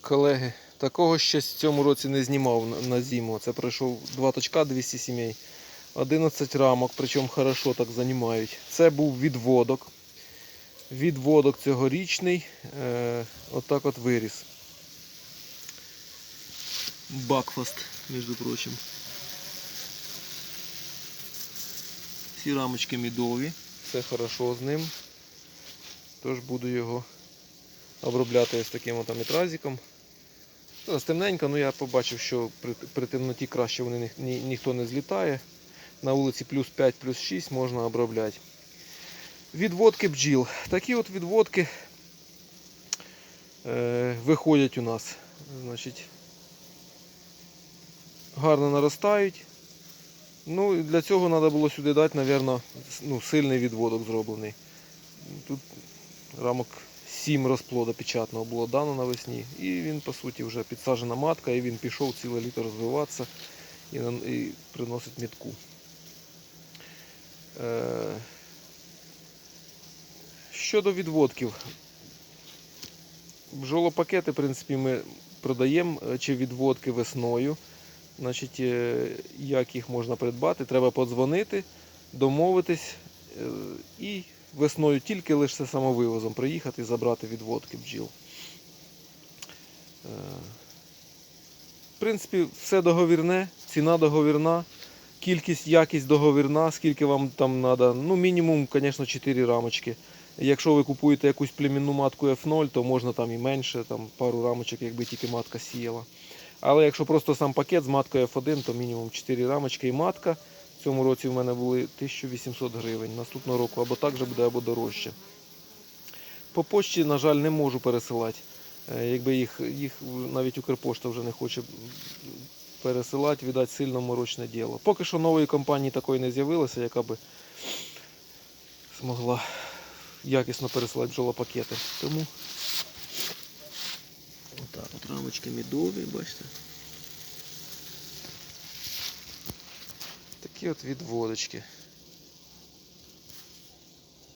Колеги, такого ще в цьому році не знімав на- зиму. Це пройшов 2 точка 200 сімей. 11 рамок, причому хорошо так займають. Це був відводок. Відводок цьогорічний. Е, отак от виріс. Бакфаст, між прочим. Всі рамочки мідові, все хорошо з ним. Тож буду його обробляти ось таким от амітразиком. Зараз темненько, але я побачив, що при, при темноті краще вони ні, ні- ніхто не злітає. На вулиці плюс 5, плюс 6 можна обробляти. Відводки бджіл. Такі от відводки е, виходять у нас. Значить, гарно наростають. Ну, для цього треба було сюди дати, мабуть, ну, сильний відводок зроблений. Тут рамок 7 розплода печатного було дано навесні. І він, по суті, вже підсаджена матка, і він пішов ціле літо розвиватися і, і приносить мітку. Е, Щодо відводків. Бджолопакети, в принципі, ми продаємо е, чи відводки весною. Значить, е, як їх можна придбати? Треба подзвонити, домовитись і весною тільки лише самовивозом приїхати і забрати відводки бджіл. Е, В принципі, все договірне, ціна договірна, кількість, якість договірна, скільки вам там треба. Ну, мінімум, звісно, 4 рамочки. Якщо ви купуєте якусь племінну матку F0, то можна там і менше, там пару рамочок, якби тільки матка сіяла. Але якщо просто сам пакет з маткою F1, то мінімум 4 рамочки і матка. В цьому році в мене були 1800 гривень. Наступного року або так же буде, або дорожче. По почті, на жаль, не можу пересилати. Е, Якби їх, їх навіть Укрпошта вже не хоче пересилати, віддати сильно морочне діло. Поки що нової компанії такої не з'явилося, яка би змогла якісно пересилати бджолопакети. Тому отак от рамочки мідові, бачите. Такі от відводочки.